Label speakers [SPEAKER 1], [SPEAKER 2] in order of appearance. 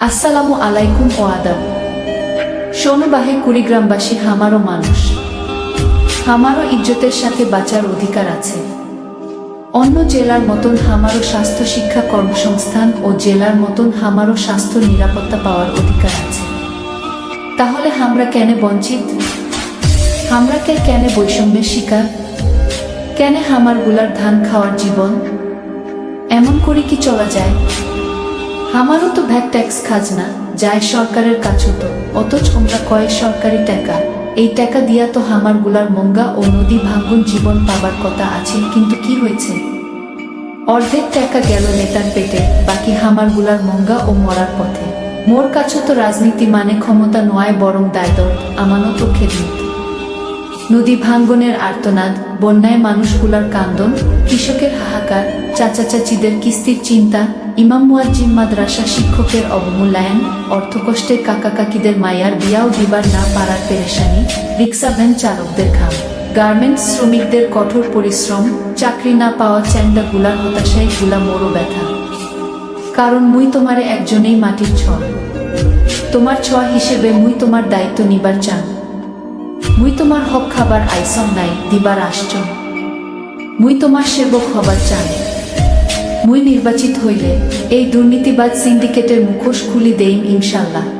[SPEAKER 1] আসসালামু আলাইকুম ও আদাব। সোনবাহে কুড়িগ্রামবাসী হামারও মানুষ। হামারও ইজ্জতের সাথে বাঁচার অধিকার আছে। অন্য জেলার মতন হামারও স্বাস্থ্য শিক্ষা কর্মসংস্থান ও জেলার মতন হামারও স্বাস্থ্য নিরাপত্তা পাওয়ার অধিকার আছে। তাহলে আমরা কেন বঞ্চিত? আমরা কে কেন বৈষম্যের শিকার? কেন হামারগুলার ধান খাওয়ার জীবন? এমন করে কি চলা যায়? আমারও তো ভ্যাট ট্যাক্স খাজনা, যায় সরকারের কাছে তো। অথচ আমরা কয়েক সরকারি টাকা। এই টাকা দিয়া তো হামারগুলার মঙ্গা ও নদী ভাঙ্গন জীবন পাবার কথা আছে, কিন্তু কি হয়েছে? অর্ধেক টাকা গেল নেতার পেটে, বাকি হামারগুলার মঙ্গা ও মরার পথে। মোর কাছে তো রাজনীতি মানে ক্ষমতা নয়, বরং দায়দর ও খেদমত। নদী ভাঙ্গনের আর্তনাদ, বন্যায় মানুষগুলার কান্দন, কৃষকের হাহাকার, চাচা চাচিদের কিস্তির চিন্তা, ইমাম মুয়াজ্জিম মাদ্রাসা শিক্ষকের অবমূল্যায়ন, অর্থকষ্টের কাকা কাকিদের মায়ার বিয়াও দিবার না পারার পেরেশানি, রিক্সা ভ্যান চালকদের ঘাম, গার্মেন্টস শ্রমিকদের কঠোর পরিশ্রম, চাকরি না পাওয়া চ্যান্ডা গুলার হতাশায়গুলা মোড়ো ব্যথা। কারণ মুই তোমারে একজনেই মাটির ছয়। তোমার ছোঁয়া হিসেবে মুই তোমার দায়িত্ব নিবার চান। মুই তোমার হক খাবার আইসম নাই, দিবার আসছ। মুই তোমার সেবক হবার চান মুই নির্বাচিত হইলে এই দুর্নীতিবাদ সিন্ডিকেটের মুখোশ খুলি দেই ইনশাল্লাহ।